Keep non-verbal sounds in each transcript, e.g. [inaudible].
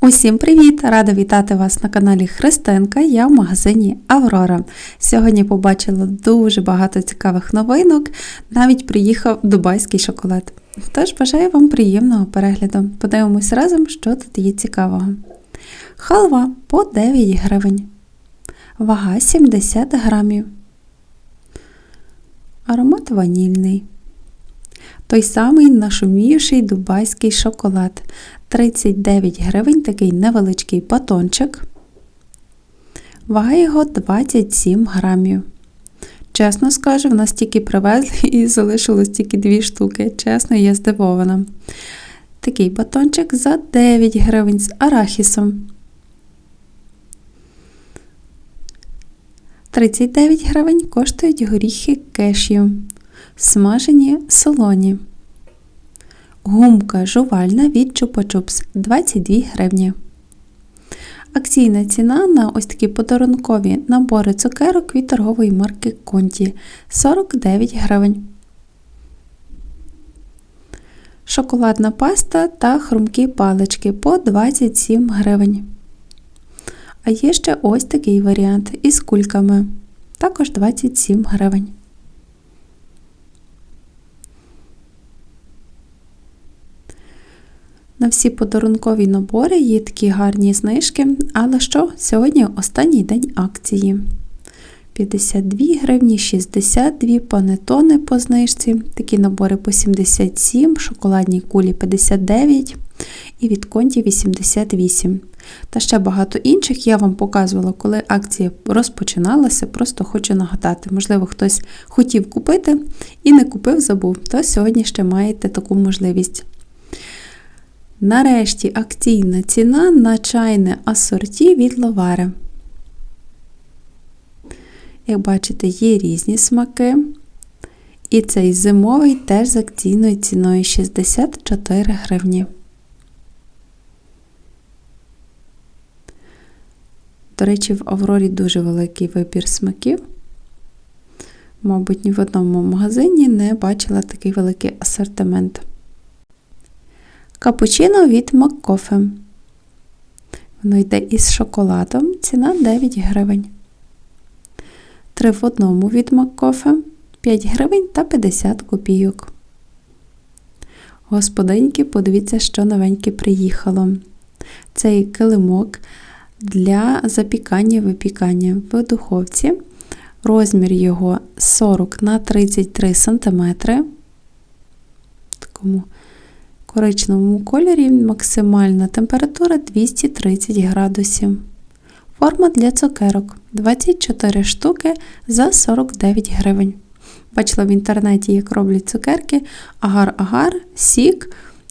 Усім привіт! Рада вітати вас на каналі Христинка. Я в магазині Аврора. Сьогодні побачила дуже багато цікавих новинок, навіть приїхав дубайський шоколад. Тож бажаю вам приємного перегляду. Подивимось разом, що тут є цікавого. Халва по 9 гривень. Вага 70 грамів. Аромат ванільний. Той самий нашумівший дубайський шоколад. 39 гривень такий невеличкий батончик. Вага його 27 грамів. Чесно скажу, в нас тільки привезли [laughs] і залишилось тільки дві штуки. Чесно, я здивована. Такий батончик за 9 гривень з арахісом. 39 гривень коштують горіхи кешю. Смажені солоні. Гумка жувальна від Чупа-Чупс 22 гривні. Акційна ціна на ось такі подарункові набори цукерок від торгової марки Конті 49 гривень. Шоколадна паста та хрумкі палички по 27 гривень. А є ще ось такий варіант із кульками. Також 27 гривень. На всі подарункові набори є такі гарні знижки, але що сьогодні останній день акції. 52 гривні, 62 панетони по знижці, такі набори по 77, шоколадні кулі 59 і від конті 88. Та ще багато інших я вам показувала, коли акція розпочиналася, просто хочу нагадати. Можливо, хтось хотів купити і не купив, забув, то сьогодні ще маєте таку можливість. Нарешті акційна ціна на чайне асорті від ловари. Як бачите, є різні смаки. І цей зимовий теж з акційною ціною 64 гривні. До речі, в Аврорі дуже великий вибір смаків. Мабуть, ні в одному магазині не бачила такий великий асортимент. Капучино від Маккофе. Воно йде із шоколадом. Ціна 9 гривень. 3 в одному від Маккофе 5 гривень та 50 копійок. Господиньки, подивіться, що новеньке приїхало. Цей килимок для запікання випікання в духовці. Розмір його 40 на 33 см. Такому коричневому кольорі максимальна температура 230 градусів. Форма для цукерок 24 штуки за 49 гривень. Бачила в інтернеті, як роблять цукерки, агар-агар, сік,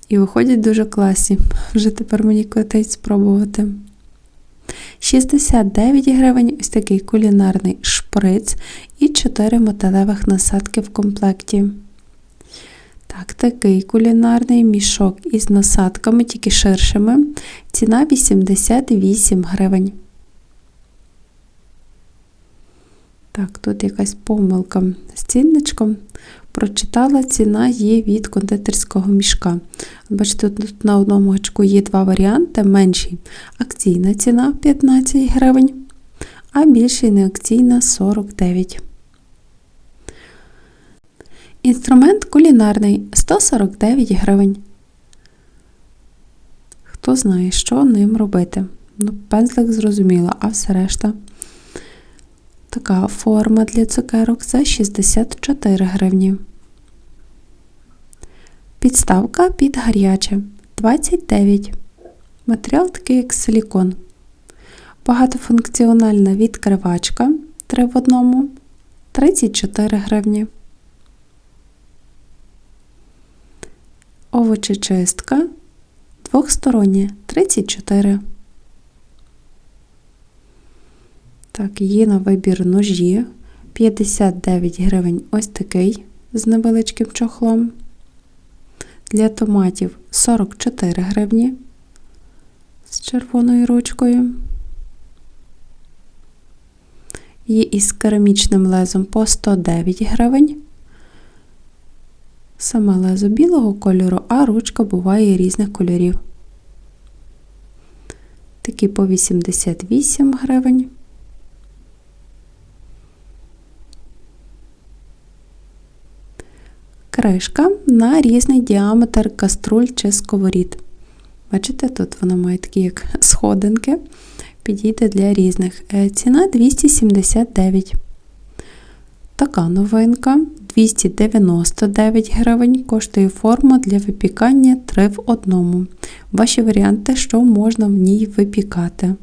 і виходять дуже класні. [laughs] Вже тепер мені котить спробувати. 69 гривень ось такий кулінарний шприц і 4 металевих насадки в комплекті. Так, такий кулінарний мішок із насадками, тільки ширшими. Ціна 88 гривень. Так, тут якась помилка з цінничком. Прочитала, ціна є від кондитерського мішка. Бачите, тут на одному гачку є два варіанти. Менший акційна ціна 15 гривень, а більший неакційна 49 Інструмент кулінарний 149 гривень. Хто знає, що ним робити? Ну, Пензлик зрозуміло, а все решта. Така форма для цукерок за 64 гривні. Підставка під гаряче 29. Матеріал такий як силікон. Багатофункціональна відкривачка 3 в одному 34 гривні. Овочечистка двохстороння 34. Так, є на вибір ножі 59 гривень ось такий з невеличким чохлом. Для томатів 44 гривні з червоною ручкою. Є із керамічним лезом по 109 гривень. Саме лезо білого кольору, а ручка буває різних кольорів. Такий по 88 гривень. Кришка на різний діаметр каструль чи сковорід. Бачите, тут вона має такі як сходинки, підійде для різних. Е, ціна 279. Така новинка 299 гривень. Коштує форма для випікання 3 в одному. Ваші варіанти, що можна в ній випікати.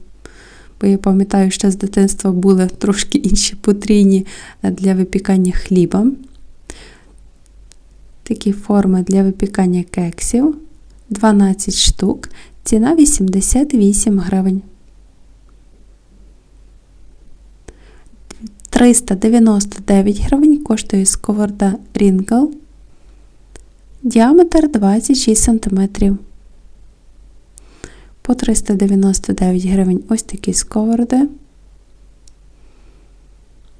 Бо я пам'ятаю, що з дитинства були трошки інші потрійні для випікання хліба. Такі форми для випікання кексів 12 штук, ціна 88 гривень. 399 гривень коштує сковорода Рингл. Діаметр 26 см. По 399 гривень ось такі сковороди.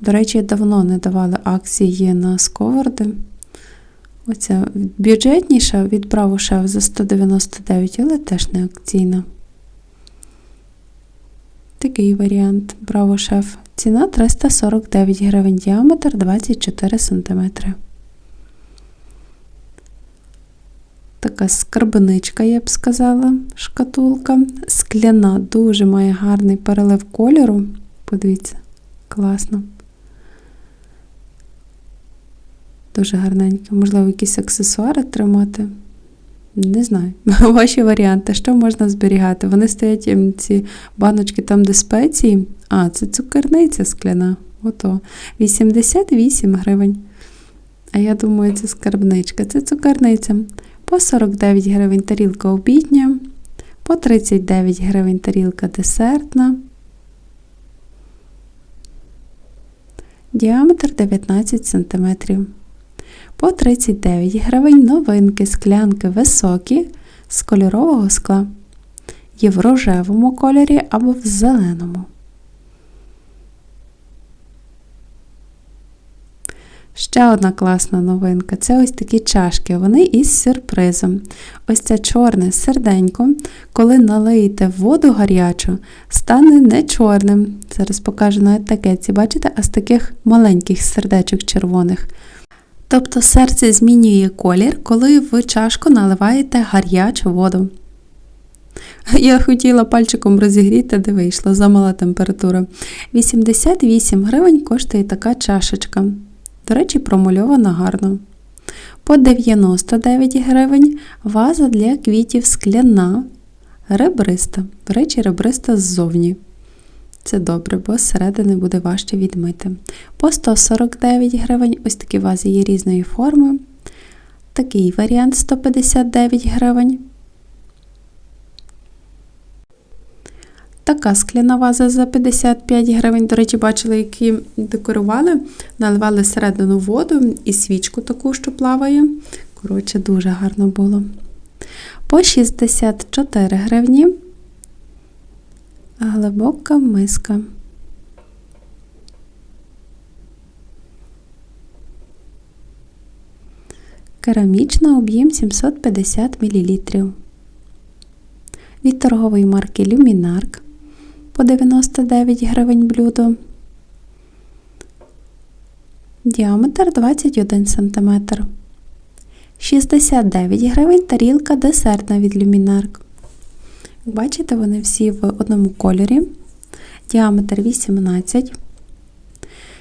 До речі, давно не давали акції на сковороди. Оця бюджетніша від Bravo Chef за 199, але теж не акційна. Такий варіант Bravo Chef. Ціна 349 гривень, діаметр 24 см. Така скарбничка, я б сказала, шкатулка. Скляна, дуже має гарний перелив кольору. Подивіться, класно. Дуже гарненьке. Можливо, якісь аксесуари тримати. Не знаю. [laughs] Ваші варіанти, що можна зберігати? Вони стоять ем, ці баночки там, де спеції. А, це цукерниця скляна. Ото. 88 гривень. А я думаю, це скарбничка. Це цукерниця. По 49 гривень тарілка обідня, по 39 гривень тарілка десертна. Діаметр 19 см. По 39 гривень новинки склянки високі з кольорового скла. Є в рожевому кольорі або в зеленому. Ще одна класна новинка це ось такі чашки. Вони із сюрпризом. Ось це чорне серденько, коли налиєте воду гарячу, стане не чорним. Зараз покажу на етикетці, бачите, а з таких маленьких сердечок червоних. Тобто серце змінює колір, коли в чашку наливаєте гарячу воду. Я хотіла пальчиком розігріти, де вийшло, замала температура. 88 гривень коштує така чашечка. До речі, промальована гарно. По 99 гривень ваза для квітів скляна, ребриста. До речі, ребриста ззовні. Це добре, бо зсередини буде важче відмити. По 149 гривень ось такі вази є різної форми. Такий варіант 159 гривень. Така скляна ваза за 55 гривень. До речі, бачили, які декорували, наливали середину воду і свічку таку, що плаває. Коротше, дуже гарно було. По 64 гривні. Глибока миска. Керамічна об'єм 750 мл. Від торгової марки Люмінарк по 99 гривень блюдо. Діаметр 21 см. 69 гривень тарілка десертна від люмінарк. Бачите, вони всі в одному кольорі. Діаметр 18.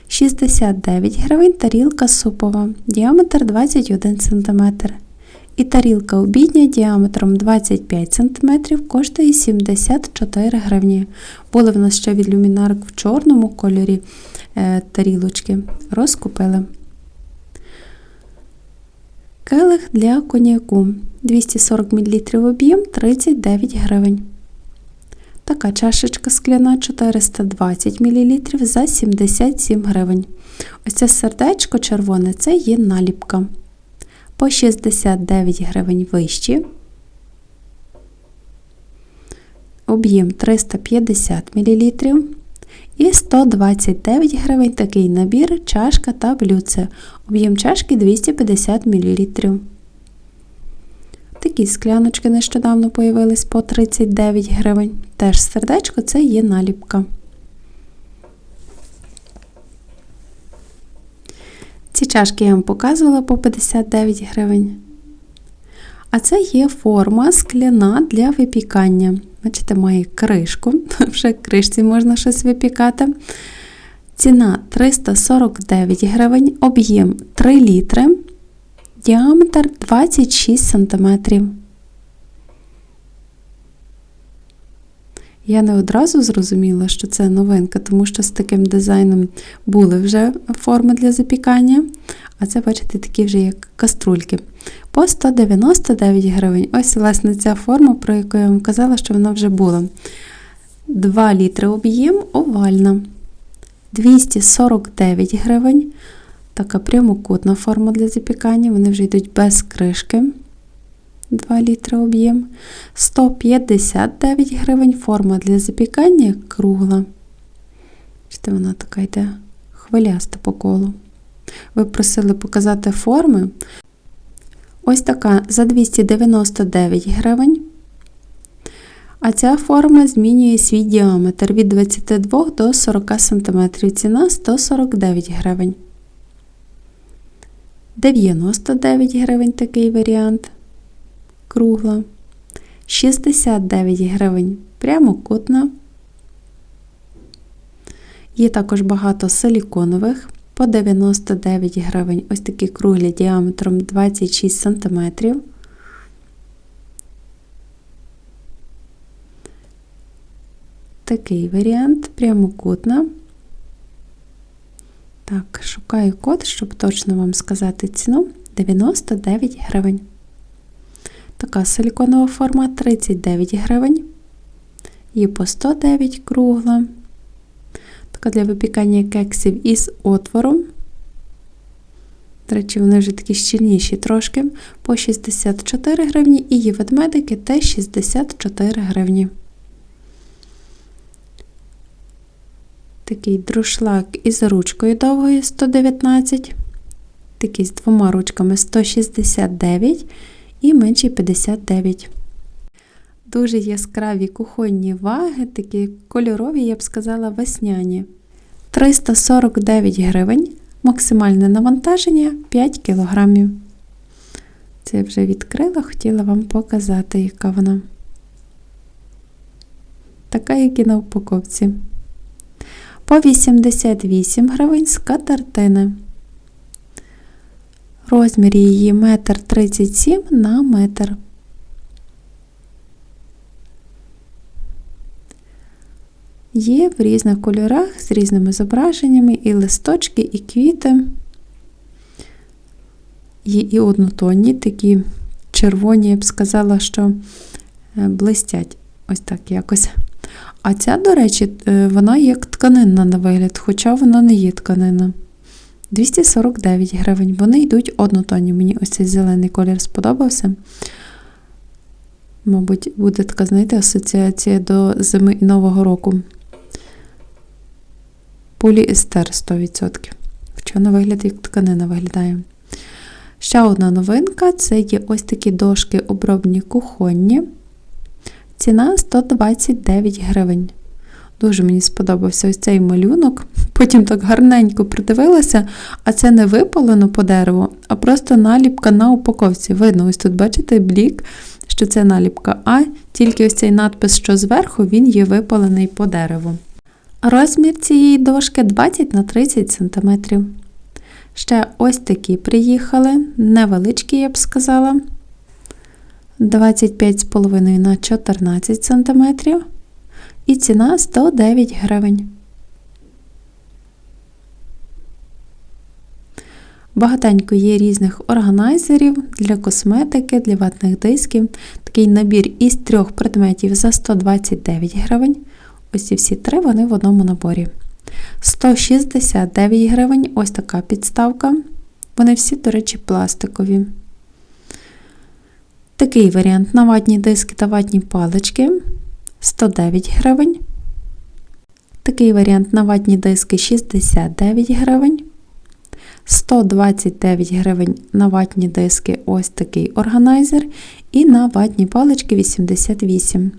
69 гривень тарілка супова. Діаметр 21 см. І тарілка обідня діаметром 25 см коштує 74 гривні. Були в нас ще від люмінарок в чорному кольорі е, тарілочки. Розкупили. Келих для коньяку 240 мл об'єм 39 гривень. Така чашечка скляна 420 мл за 77 гривень. Ось це сердечко червоне це є наліпка по 69 гривень вищі. Об'єм 350 мл. І 129 гривень такий набір, чашка та блюдце. Об'єм чашки 250 мл. Такі скляночки нещодавно появились по 39 гривень. Теж сердечко це є наліпка. Ці чашки я вам показувала по 59 гривень. А це є форма скляна для випікання. Бачите, має кришку, [laughs] вже кришці можна щось випікати. Ціна 349 гривень, об'єм 3 літри, діаметр 26 см. Я не одразу зрозуміла, що це новинка, тому що з таким дизайном були вже форми для запікання. А це, бачите, такі вже як каструльки. По 199 гривень. Ось, власне, ця форма, про яку я вам казала, що вона вже була. 2 літри об'єм овальна. 249 гривень. Така прямокутна форма для запікання. Вони вже йдуть без кришки. 2 літри об'єм. 159 гривень. Форма для запікання кругла. Бачите, вона така йде хвиляста по колу. Ви просили показати форми. Ось така за 299 гривень. А ця форма змінює свій діаметр від 22 до 40 см. Ціна 149 гривень. 99 гривень такий варіант. Кругла. 69 гривень прямокутна. Є також багато силіконових по 99 гривень. Ось такі круглі діаметром 26 см. Такий варіант прямокутна. Так, шукаю код, щоб точно вам сказати ціну 99 гривень. Така силіконова форма 39 гривень. Є по 109 кругла. Така для випікання кексів із отвором. До речі, вони вже такі щільніші трошки. По 64 гривні і є ведмедики теж 64 гривні. Такий друшлак із ручкою довгою 119, такий з двома ручками 169 і менший 59. Дуже яскраві кухонні ваги, такі кольорові, я б сказала, весняні. 349 гривень. Максимальне навантаження 5 кг. Це вже відкрила, хотіла вам показати, яка вона. Така, як і на упаковці. По 88 гривень з катертини. Розмір її 1,37 м на метр. Є в різних кольорах з різними зображеннями, і листочки, і квіти. Є і однотонні, такі червоні, я б сказала, що е, блистять ось так якось. А ця, до речі, е, вона як тканинна на вигляд, хоча вона не є тканина. 249 гривень. Вони йдуть однотонні. Мені ось цей зелений колір сподобався. Мабуть, буде така, знаєте, асоціація до зими і Нового року. Поліестер 100%. Хоча на вигляд, як тканина виглядає. Ще одна новинка це є ось такі дошки обробні кухонні. Ціна 129 гривень. Дуже мені сподобався ось цей малюнок. Потім так гарненько придивилася, а це не випалено по дереву, а просто наліпка на упаковці. Видно, ось тут, бачите, блік, що це наліпка, а тільки ось цей надпис, що зверху, він є випалений по дереву. Розмір цієї дошки 20 на 30 см. Ще ось такі приїхали, невеличкі, я б сказала. 25,5 на 14 см. І ціна 109 гривень. Багатенько є різних органайзерів для косметики, для ватних дисків. Такий набір із трьох предметів за 129 гривень. Ось ці всі три вони в одному наборі. 169 гривень ось така підставка. Вони всі, до речі, пластикові. Такий варіант на ватні диски та ватні палички 109 гривень. Такий варіант на ватні диски 69 гривень. 129 гривень на ватні диски ось такий органайзер. І на ватні палички 88.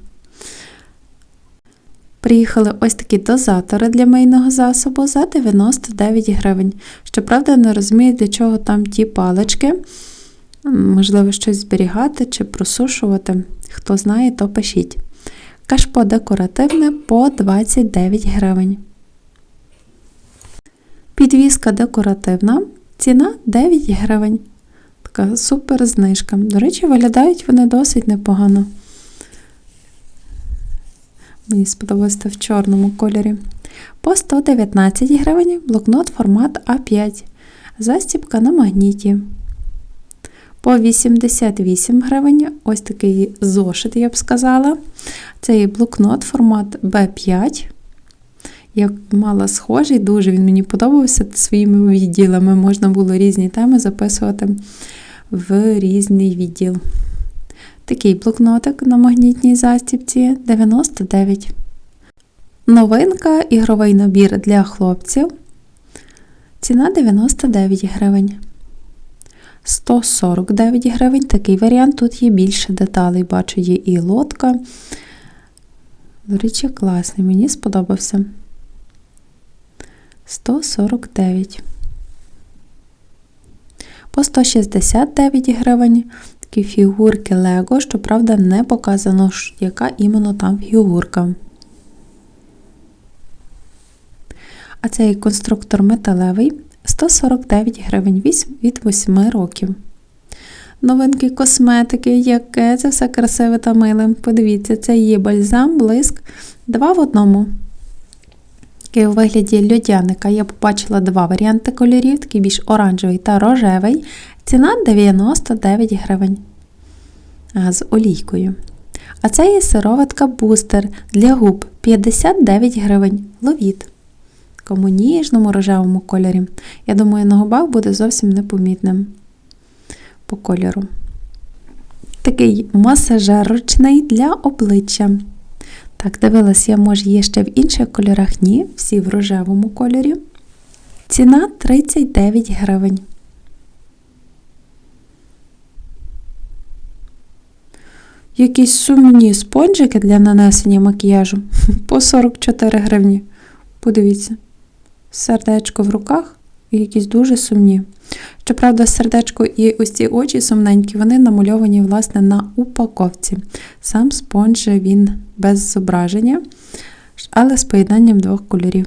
Приїхали ось такі дозатори для мийного засобу за 99 гривень. Щоправда, не розумію, для чого там ті палички. Можливо, щось зберігати чи просушувати. Хто знає, то пишіть. Кашпо декоративне по 29 гривень. Підвіска декоративна. Ціна 9 гривень. Така супер знижка. До речі, виглядають вони досить непогано. Мені сподобалося в чорному кольорі. По 119 гривень блокнот формат А5. Застібка на магніті. По 88 гривень ось такий зошит, я б сказала. Це є блокнот формат B5. Я мала схожий, дуже він мені подобався своїми відділами. Можна було різні теми записувати в різний відділ. Такий блокнотик на магнітній застібці 99. Новинка ігровий набір для хлопців. Ціна 99 гривень. 149 гривень. Такий варіант. Тут є більше деталей. Бачу, є і лодка. До речі, класний, мені сподобався. 149. По 169 гривень такі фігурки Лего, щоправда, не показано, яка іменно там фігурка. А цей конструктор металевий 149 гривень від 8 років. Новинки косметики, яке це все красиве та миле. Подивіться, це є бальзам, блиск, два в одному. Такий у вигляді льодяника я побачила два варіанти кольорів, такий більш оранжевий та рожевий. Ціна 99 гривень з олійкою. А це є сироватка бустер для губ 59 гривень. Ловіт. В такому ніжному рожевому кольорі. Я думаю, на губах буде зовсім непомітним по кольору. Такий масажер ручний для обличчя. Так, дивилась, я, може, є ще в інших кольорах, ні, всі в рожевому кольорі. Ціна 39 гривень. Якісь сумні спонжики для нанесення макіяжу [laughs] по 44 гривні. Подивіться, сердечко в руках якісь дуже сумні. Щоправда, сердечко і ось ці очі сумненькі, вони намальовані власне, на упаковці. Сам спонж він без зображення, але з поєднанням двох кольорів.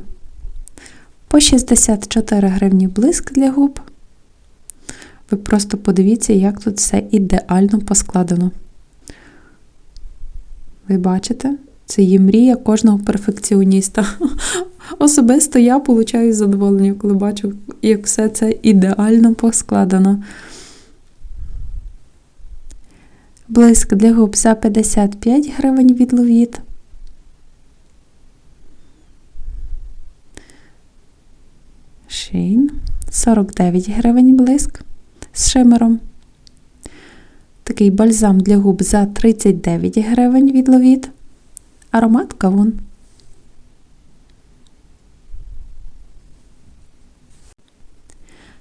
По 64 гривні блиск для губ. Ви просто подивіться, як тут все ідеально поскладено. Ви бачите? Це є мрія кожного перфекціоніста. [laughs] Особисто я получаю задоволення, коли бачу, як все це ідеально поскладено. Блиск для губ за 55 гривень від ловіт. Шейн 49 гривень блиск з шимером. Такий бальзам для губ за 39 гривень від ловіт. Аромат кавун.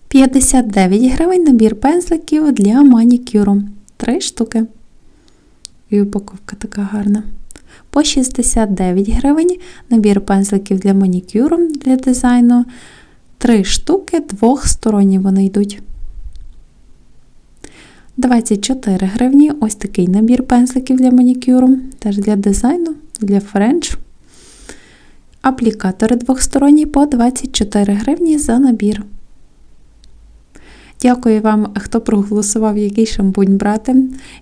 П'ятдесят дев'ять гривень набір пензликів для манікюру. Три штуки. І упаковка така гарна. По 69 гривень набір пензликів для манікюру для дизайну. Три штуки, двохсторонні вони йдуть. 24 гривні ось такий набір пензликів для манікюру, теж для дизайну, для френч. Аплікатори двохсторонні по 24 гривні за набір. Дякую вам, хто проголосував, який шампунь брати.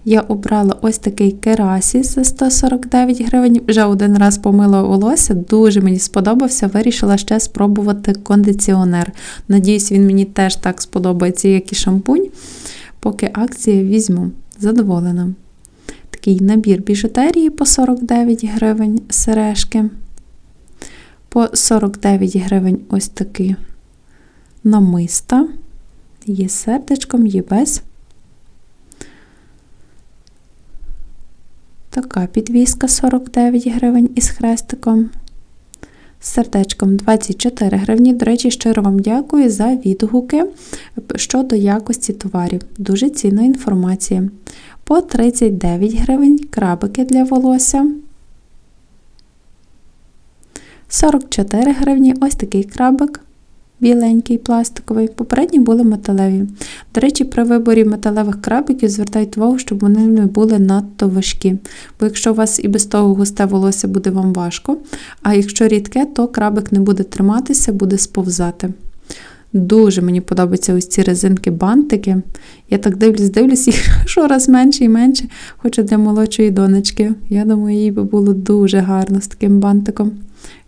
Я обрала ось такий керасіс за 149 гривень. Вже один раз помила волосся, дуже мені сподобався. Вирішила ще спробувати кондиціонер. Надіюсь, він мені теж так сподобається, як і шампунь поки акція візьму. Задоволена. Такий набір біжутерії по 49 гривень сережки. По 49 гривень ось такі намиста. Є сердечком, є без. Така підвіска 49 гривень із хрестиком. сердечком 24 гривні. До речі, щиро вам дякую за відгуки щодо якості товарів. Дуже цінна інформація. По 39 гривень крабики для волосся. 44 гривні ось такий крабик. Біленький, пластиковий. Попередні були металеві. До речі, при виборі металевих крабиків звертайте увагу, щоб вони не були надто важкі. Бо якщо у вас і без того густе волосся буде вам важко, а якщо рідке, то крабик не буде триматися, буде сповзати. Дуже мені подобаються ось ці резинки-бантики. Я так дивлюсь, дивлюсь [laughs] їх щораз менше і менше, хочу для молодшої донечки. Я думаю, їй би було дуже гарно з таким бантиком.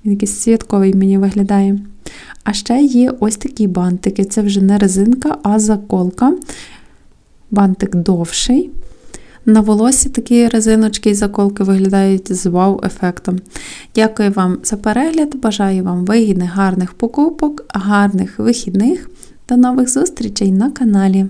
Він якийсь святковий мені виглядає. А ще є ось такі бантики. Це вже не резинка, а заколка. Бантик довший. На волосі такі резиночки і заколки виглядають з вау-ефектом. Дякую вам за перегляд. Бажаю вам вигідних, гарних покупок, гарних вихідних. До нових зустрічей на каналі.